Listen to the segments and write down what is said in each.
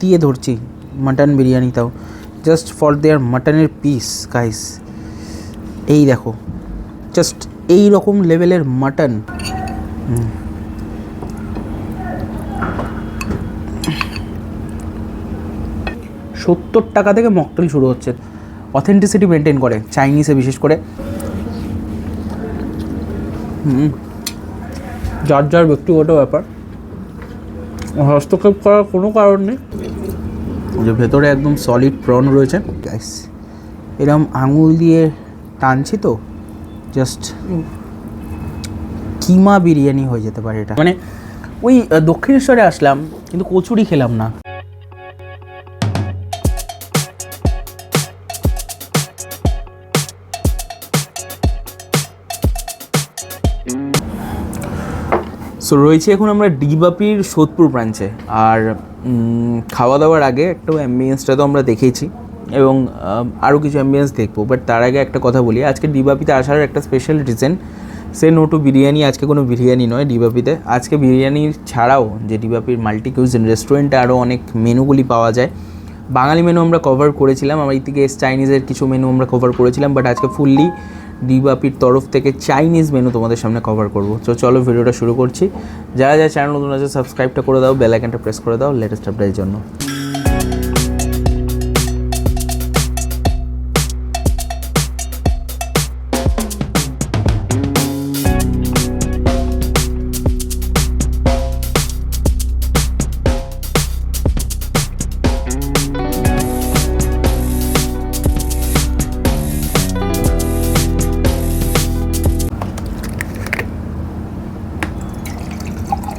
দিয়ে ধরছি, মাটন বিরিয়ানি তাও। জাস্ট ফর দেয়ার মাটনের পিস গাইস এই দেখো জাস্ট এই রকম লেভেলের মাটন সত্তর টাকা থেকে মকটেল শুরু হচ্ছে। অথেন্টিসিটি মেনটেন করে চাইনিজে বিশেষ করে। যার যার ব্যক্তিগত ব্যাপার। হস্তক্ষেপ করার কোনো কারণ নেই। যে ভেতরে একদম সলিড প্রন রয়েছে। গ্যাস এরকম আঙুল দিয়ে টানছি তো জাস্ট কিমা বিরিয়ানি হয়ে যেতে পারে এটা। মানে ওই দক্ষিণেশ্বরে আসলাম, কিন্তু কচুরি খেলাম না। সো রয়েছে এখন আমরা ডিবাপির সোদপুর ব্রাঞ্চে আর খাওয়া দাওয়ার আগে একটু অ্যাম্বিয়েন্সটা তো আমরা দেখেইছি এবং আরও কিছু অ্যাম্বিয়েন্স দেখব। বাট তার আগে একটা কথা বলি, আজকে ডিবাপিতে আসার একটা special reason say no to biryani, আজকে কোনো বিরিয়ানি নয় ডিবাপিতে আজকে বিরিয়ানি ছাড়াও যে ডিবাপির মাল্টি কিউজিন রেস্টুরেন্টে আরও অনেক মেনুগুলি পাওয়া যায়। বাঙালি মেনু আমরা কভার করেছিলাম, আমার থেকে চাইনিজের কিছু মেনু আমরা কভার করেছিলাম বাট আজকে ফুললি ডিবাপির তরফ থেকে চাইনিজ মেনু তোমাদের সামনে কভার করব। তো চলো ভিডিওটা শুরু করছি। যারা যারা চ্যানেল নতুন আছে সাবস্ক্রাইবটা করে দাও বেল আইকনটা প্রেস করে দাও লেটেস্ট আপডেটের জন্য।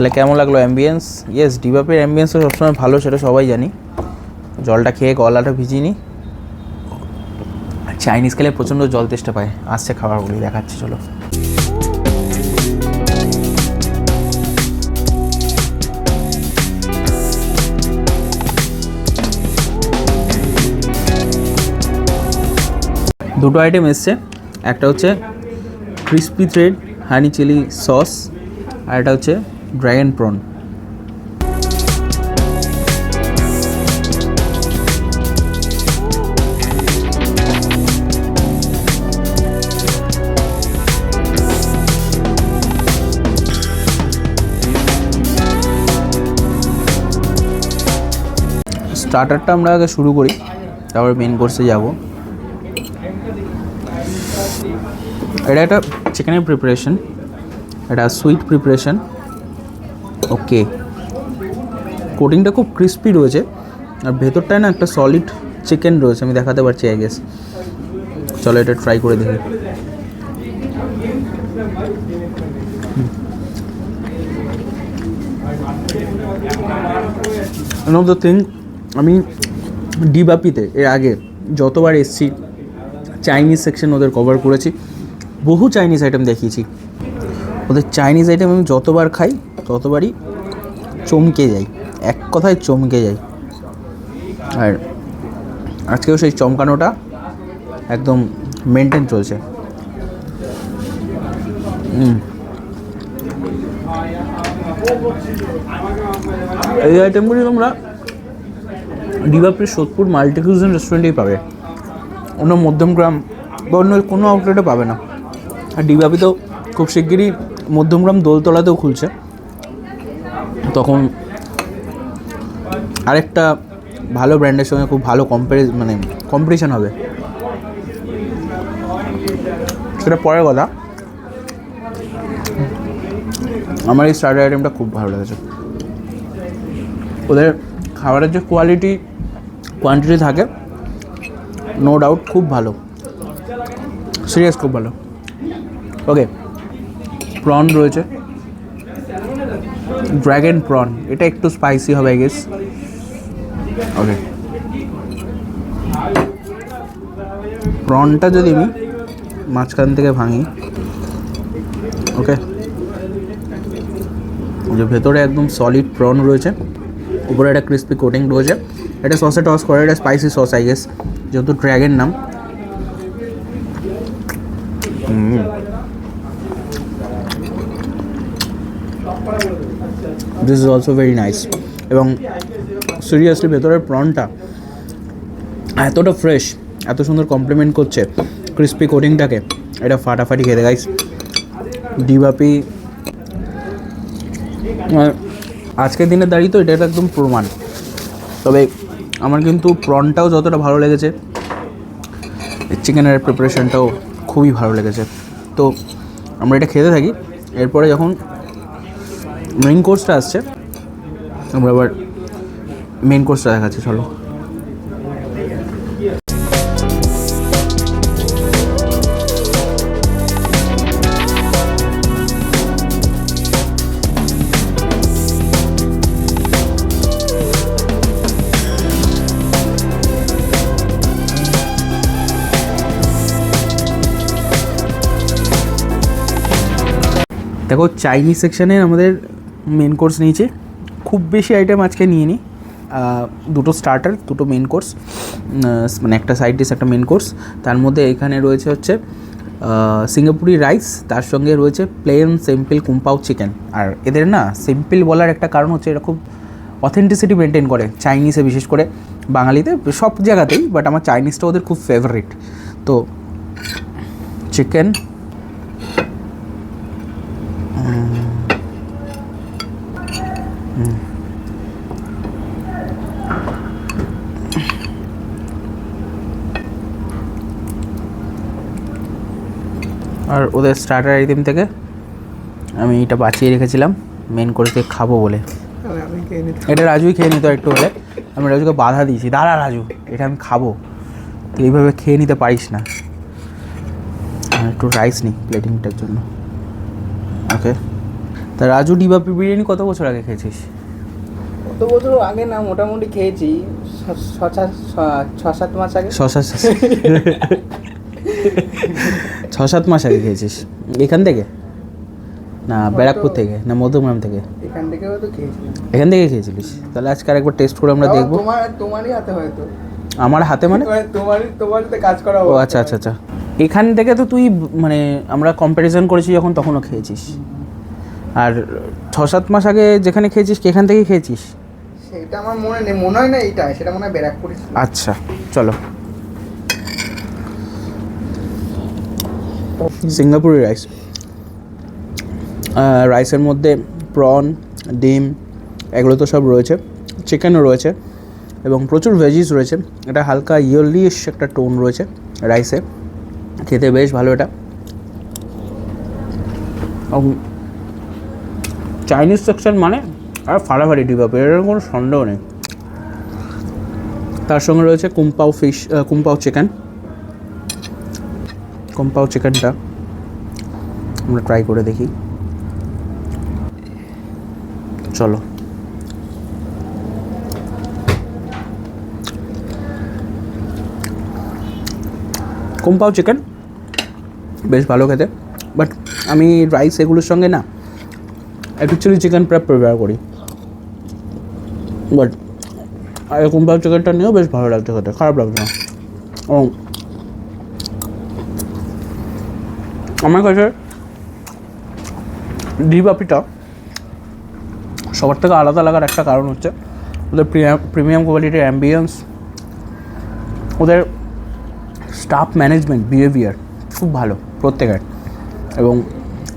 তাহলে কেমন লাগল অ্যাম্বিয়েন্স ইয়েস ডিবাপের অ্যাম্বিয়েন্স সবসময় ভালো, সেটা সবাই জানি। জলটা খেয়ে গলাটা ভিজিনি চাইনিজ খেলে প্রচণ্ড জল তেষ্টা পায়। আসছে খাবারগুলি দেখাচ্ছি, চলো। দুটো আইটেম এসছে। একটা হচ্ছে crispy thread honey chilli sauce আর এটা হচ্ছে ড্র্যাগন প্রন। স্টার্টারটা আমরা আগে শুরু করি, তারপরে মেন কোর্সে যাব। এটা একটা চিকেনের প্রিপারেশন এটা সুইট প্রিপারেশন ওকে। কোটিংটা খুব ক্রিস্পি রয়েছে। আর ভেতরটায় না একটা সলিড চিকেন রয়েছে, আমি দেখাতে পারছি আই গেস চলো এটা ট্রাই করে দেখি। অফ দ্য থিং আমি ডিবাপিতে এর আগে যতবার এসছি চাইনিজ সেকশন ওদের কভার করেছি, বহু চাইনিজ আইটেম দেখিয়েছি। ওদের চাইনিজ আইটেম আমি যতবার খাই ততবারই চমকে যাই। এক কথায় চমকে যাই। আর আজকেও সেই চমকানোটা একদম মেনটেন চলছে। এই আইটেমগুলি তোমরা ডিবাপির সোদপুর মাল্টিকিউজন রেস্টুরেন্টেই পাবে। অন্য মধ্যমগ্রাম বা অন্য কোনো আউটলেটে পাবে না। আর ডিবাপি তো খুব শিগগিরই মধ্যমগ্রাম দোলতলাতেও খুলছে। তখন আরেকটা ভালো ব্র্যান্ডের সঙ্গে খুব ভালো কম্পারি মানে কম্পিটিশান হবে। সেটা পরের কথা। আমার এই স্টার্টার আইটেমটা খুব ভালো লেগেছে। ওদের খাবারের যে কোয়ালিটি কোয়ান্টিটি থাকে নো ডাউট খুব ভালো। সিরিয়াস খুব ভালো। ওকে প্রন রয়েছে। ড্র্যাগন প্রন এটা একটু স্পাইসি হবে আই গেস ওকে প্রনটা যদি আমি মাঝখান থেকে ভাঙি ওকে যে ভেতরে একদম সলিড প্রন রয়েছে উপরে একটা ক্রিস্পি কোটিং রয়েছে। এটা সসে টস করে এটা স্পাইসি সস আই গেস যেহেতু ড্র্যাগন নাম। This is also very nice এবং সিরিয়াসলি ভেতরের প্রনটা এতটা ফ্রেশ এত সুন্দর কমপ্লিমেন্ট করছে ক্রিস্পি কোটিংটাকে এটা ফাটাফাটি খেতে গাইস ডিবাপি আহ, আজকের দিনে দাঁড়িয়ে তো এটা একদম প্রমাণ। তবে আমার কিন্তু প্রনটাও যতটা ভালো লেগেছে চিকেনের প্রিপারেশনটাও খুবই ভালো লেগেছে। তো আমরা এটা খেতে থাকি এরপরে যখন মেইন কোর্সটা আসছে। আমরা আবার মেইন কোর্সটা দেখাচ্ছি চলো। দেখো চাইনিজ সেকশানে আমাদের মেন কোর্স নিয়েছে। খুব বেশি আইটেম আজকে নিয়ে নিই দুটো স্টার্টার দুটো মেন কোর্স মানে একটা সাইড ডিশ একটা মেন কোর্স তার মধ্যে এখানে রয়েছে হচ্ছে সিঙ্গাপুরি রাইস তার সঙ্গে রয়েছে plain simple Kung Pao chicken আর এদের না সিম্পল বলার একটা কারণ হচ্ছে এটা খুব অথেন্টিসিটি মেনটেন করে চাইনিজে বিশেষ করে। বাঙালিতে সব জায়গাতেই বাট আমার চাইনিজটা ওদের খুব ফেভারিট তো চিকেন আর ওদের স্টার্টার আইটেম থেকে আমি এটা বাঁচিয়ে রেখেছিলাম মেন কোর্সে খাব বলে। এটা রাজুই খেয়ে নিত একটু হলে। আমি রাজুকে বাধা দিয়েছি দাঁড়া রাজু এটা আমি খাব। তুই এইভাবে খেয়ে নিতে পারিস না। একটু রাইস নিই প্লেটিংটার জন্য। ওকে তা রাজু ডিবাপি বিরিয়ানি কত বছর আগে খেয়েছিস? কত বছর আগে না মোটামুটি খেয়েছি। ছ সাত মাস আগে। ছ সাত। ছ সাত মাস আগে খেয়েছিস। এখান থেকে? না ব্যারাকপুর থেকে না মধ্যমগ্রাম থেকে? এখান থেকে খেয়েছিলাম। এখান থেকে খেয়েছিলিস? তাহলে আজকে আরেকবার টেস্ট করে আমরা দেখব। তোমার তোমারই হাতে হয়তো। আমার হাতে মানে? তোমার- তোমারই তোমার কাজ করা ও আচ্ছা আচ্ছা আচ্ছা। এখান থেকে তো তুই মানে আমরা কম্প্যারিজন করেছি যখন তখনও খেয়েছিস। আর ছ সাত মাস আগে যেখানে খেয়েছিস এখান থেকেই খেয়েছিস? সেটা আমার মনে নেই মনে হয় না এইটা সেটা মনে হয় ব্যারাকপুরে আচ্ছা চলো। সিঙ্গাপুরি রাইস রাইসের মধ্যে প্রন ডিম, এগুলো তো সব রয়েছে। চিকেনও রয়েছে এবং প্রচুর ভেজিস রয়েছে। এটা হালকা ইয়েলিশ একটা টোন রয়েছে রাইসে খেতে বেশ ভালো এটা। চাইনিজ সেকশন মানে আর ফাড়াফাড়ি ডিবাবে এর কোনো সন্দেহ নেই। তার সঙ্গে রয়েছে কুম্পাও ফিশ কুম্পাও চিকেন কুম্পাও চিকেনটা। আমরা ট্রাই করে দেখি। চলো। Kung Pao chicken. বেশ ভালো খেতে। বাট আমি রাইস এগুলোর সঙ্গে না চিলি চিকেন প্রায় প্রিপেয়ার করি। বাট আর চিকেনটা নিয়েও বেশ ভালো লাগছে খেতে, খারাপ লাগছে না। এবং আমার কাছে ডিবাপিটা সবার থেকে আলাদা লাগার একটা কারণ হচ্ছে ওদের প্রিমিয়াম কোয়ালিটির অ্যাম্বিয়েন্স ওদের স্টাফ ম্যানেজমেন্ট বিহেভিয়ার খুব ভালো প্রত্যেকের এবং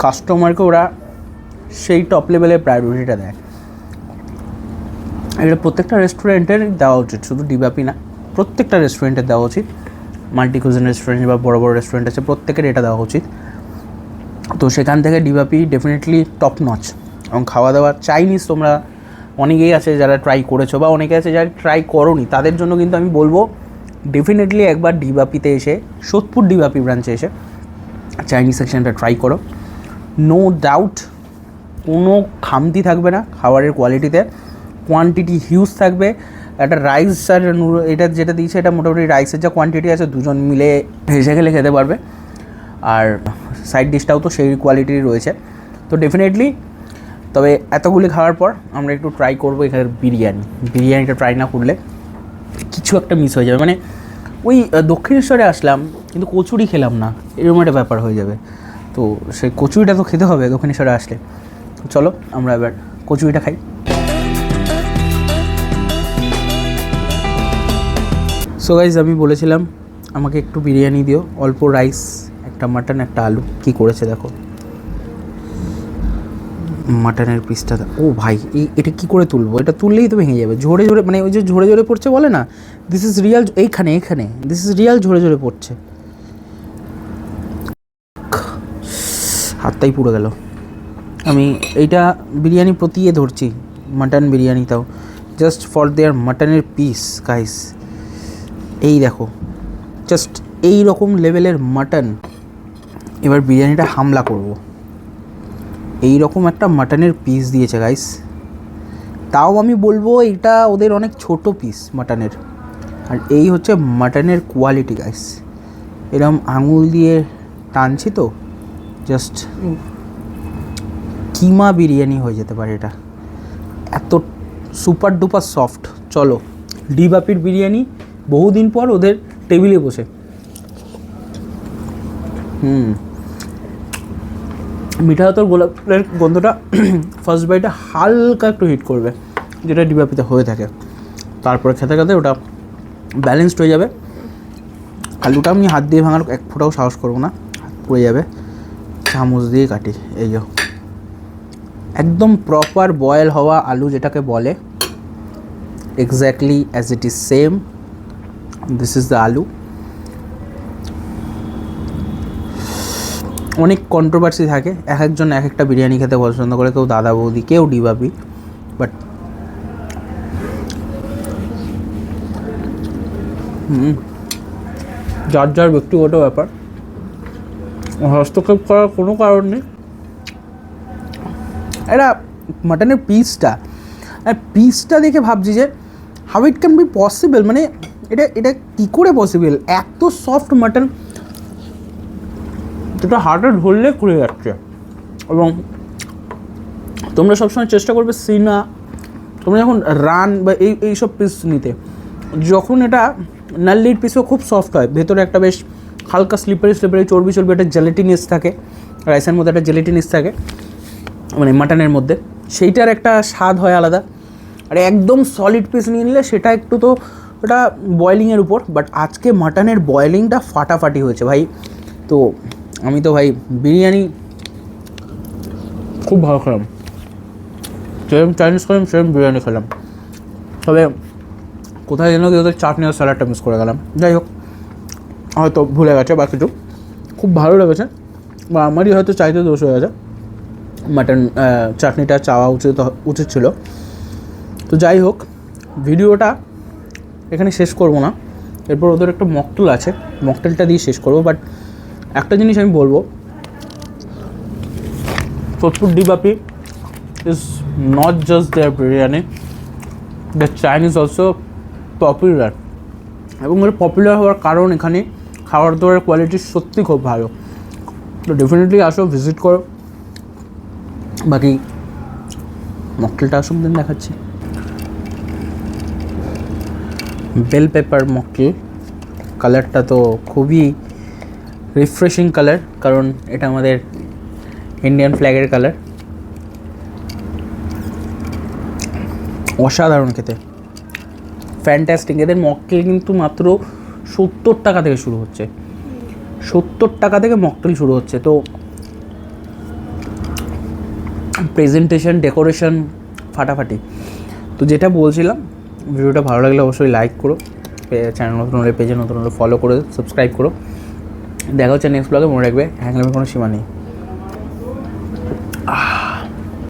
কাস্টমারকে ওরা সেই টপ লেভেলের প্রায়োরিটিটা দেয়। এটা প্রত্যেকটা রেস্টুরেন্টের দেওয়া উচিত, শুধু ডিবাপি না, প্রত্যেকটা রেস্টুরেন্টের দেওয়া উচিত। মাল্টি কুজিন রেস্টুরেন্ট বা বড় বড় রেস্টুরেন্ট আছে, প্রত্যেকের এটা দেওয়া উচিত। তো সেখান থেকে ডিবাপি ডেফিনেটলি টপ নচ এবং খাওয়া দাওয়া চাইনিজ তোমরা অনেকেই আছে যারা ট্রাই করেছ বা অনেকে আছে যারা ট্রাই করোনি, তাদের জন্য কিন্তু আমি বলব ডেফিনেটলি একবার ডিবাপিতে এসে, সোদপুর ডিবাপি ব্রাঞ্চে এসে চাইনিজ সেকশনটা ট্রাই করো। নো ডাউট কোনো খামতি থাকবে না খাবারের কোয়ালিটিতে কোয়ান্টিটি হিউজ থাকবে। একটা রাইস আর এটা যেটা দিয়েছে, এটা মোটামুটি রাইসের যা কোয়ান্টিটি আছে, দুজন মিলে হেসে খেলে খেতে পারবে। আর সাইড ডিশটাও তো সেই কোয়ালিটির রয়েছে। তো ডেফিনেটলি তবে এতগুলি খাওয়ার পর আমরা একটু ট্রাই করব এখানে বিরিয়ানি। বিরিয়ানিটা ট্রাই না করলে কিছু একটা মিস হয়ে যাবে। মানে ওই দক্ষিণেশ্বরে আসলাম, কিন্তু কচুরি খেলাম না। এরকম একটা ব্যাপার হয়ে যাবে। তো সেই কচুরিটা তো খেতে হবে দক্ষিণেশ্বরে আসলে। চলো, আমরা এবার কচুরিটা খাই। সো গাইজ আমি বলেছিলাম, আমাকে একটু বিরিয়ানি দিও, অল্প রাইস একটা মাটন একটা আলু। কি করেছে দেখো? মাটনের পিসটা ও ভাই, এই এটা কী করে তুলবো? এটা তুললেই তো ভেঙে যাবে। ঝরে ঝরে মানে ওই যে ঝরে ঝরে পড়ছে বলে না? দিস ইজ রিয়াল এইখানে এইখানে। দিস ইজ রিয়াল ঝরে ঝরে পড়ছে। হাতটাই পুড়ে গেল। আমি এইটা বিরিয়ানি প্রতিয়ে ধরছি। মাটন বিরিয়ানি তাও। জাস্ট ফর দেয়ার মাটনের পিস গাইস এই দেখো। জাস্ট এই রকম লেভেলের মাটন এবার বিরিয়ানিটা হামলা করব। এই রকম একটা মাটনের পিস দিয়েছে গাইস তাও আমি বলব এটা ওদের অনেক ছোট পিস মাটনের আর এই হচ্ছে মাটনের কোয়ালিটি গাইস এরকম আঙুল দিয়ে টানছি তো জাস্ট কিমা বিরিয়ানি হয়ে যেতে পারে এটা। এত সুপার ডুপার সফট চলো ডি বাপির বিরিয়ানি বহুদিন পর ওদের টেবিলে বসে। হুম। মিঠা তোর গোলাপের গন্ধটা ফার্স্ট বাইটে হালকা একটু হিট করবে, যেটা ডিবাপিতে হয়ে থাকে। তারপরে খেতে খেতে ওটা ব্যালেন্সড হয়ে যাবে। আলুটা আমি হাত দিয়ে ভাঙার এক ফোঁটাও সাহস করব না, হাত পড়ে যাবে। চামচ দিয়ে কাটি, এই যে। একদম প্রপার বয়েল হওয়া আলু যেটাকে বলে exactly as it is same this is the aloo. অনেক কন্ট্রোভার্সি থাকে। এক একজন এক একটা বিরিয়ানি খেতে পছন্দ করে, কেউ দাদা বৌদি, কেউ ডিবাবি বাট যার যার ব্যক্তিগত ব্যাপার। হস্তক্ষেপ করার কোনো কারণ নেই। এটা মাটনের পিসটা আর পিসটা দেখে ভাবছি যে how it can be possible মানে এটা এটা কী করে পসিবল এত সফট মাটন যেটা হার্টে ধরলে খুলে যাচ্ছে। এবং তোমরা সবসময় চেষ্টা করবে সিনা, তোমরা যখন রান বা এই এইসব পিস নিতে, যখন এটা নাল্লির পিসও খুব সফট হয়, ভেতরে একটা বেশ হালকা স্লিপারি স্লিপারি চর্বি চর্বি, একটা জেলেটিনিস থাকে রাইসের মধ্যে একটা জেলেটিনিস থাকে মানে মাটনের মধ্যে, সেইটার একটা স্বাদ হয় আলাদা। আর একদম সলিড পিস নিয়ে নিলে সেটা একটু তো ওটা বয়েলিংয়ের উপর বাট আজকে মাটনের বয়েলিংটা ফাটাফাটি হয়েছে ভাই। তো আমি তো ভাই বিরিয়ানি খুব ভালো খেলাম। সেম চাইনিজ খেলাম সেম বিরিয়ানি খেলাম। তবে কোথায় যেন কি ওদের চাটনি আর স্যালাডটা মিস করে গেলাম। যাই হোক, হয়তো ভুলে গেছে বা কিছু। খুব ভালো লেগেছে। বা আমারই হয়তো চাইতে দোষ হয়ে গেছে। মাটন চাটনিটা চাওয়া উচিত উচিত ছিল। তো যাই হোক, ভিডিওটা এখানে শেষ করব না। এরপর ওদের একটা মকটেল আছে। মকটেলটা দিয়ে শেষ করব। বাট একটা জিনিস আমি বলব। Sodepur DBapi is not just there biryani the Chinese also popular এবং এর পপুলার হওয়ার কারণ এখানে খাবার দাবারের কোয়ালিটি সত্যি খুব ভালো। তো ডেফিনেটলি আসো ভিজিট করো। বাকি মকটেলটা আসুক দিন দেখাচ্ছি। বেল পেপার মকটেল কালারটা তো খুবই রিফ্রেশিং কালার কারণ এটা আমাদের ইন্ডিয়ান ফ্ল্যাগের কালার অসাধারণ খেতে। ফ্যান্টাস্টিক এদের মকটেল কিন্তু মাত্র সত্তর টাকা থেকে শুরু হচ্ছে। সত্তর টাকা থেকে মকটেল শুরু হচ্ছে। তো প্রেজেন্টেশন ডেকোরেশন ফাটাফাটি। তো যেটা বলছিলাম, ভিডিওটা ভালো লাগলে অবশ্যই লাইক করো। চ্যানেল নতুন হলে পেজে নতুন হলে ফলো করে সাবস্ক্রাইব করো। দেখা হচ্ছে নেক্সট ব্লগে মনে রাখবে হ্যাংলামের কোনো সীমা নেই।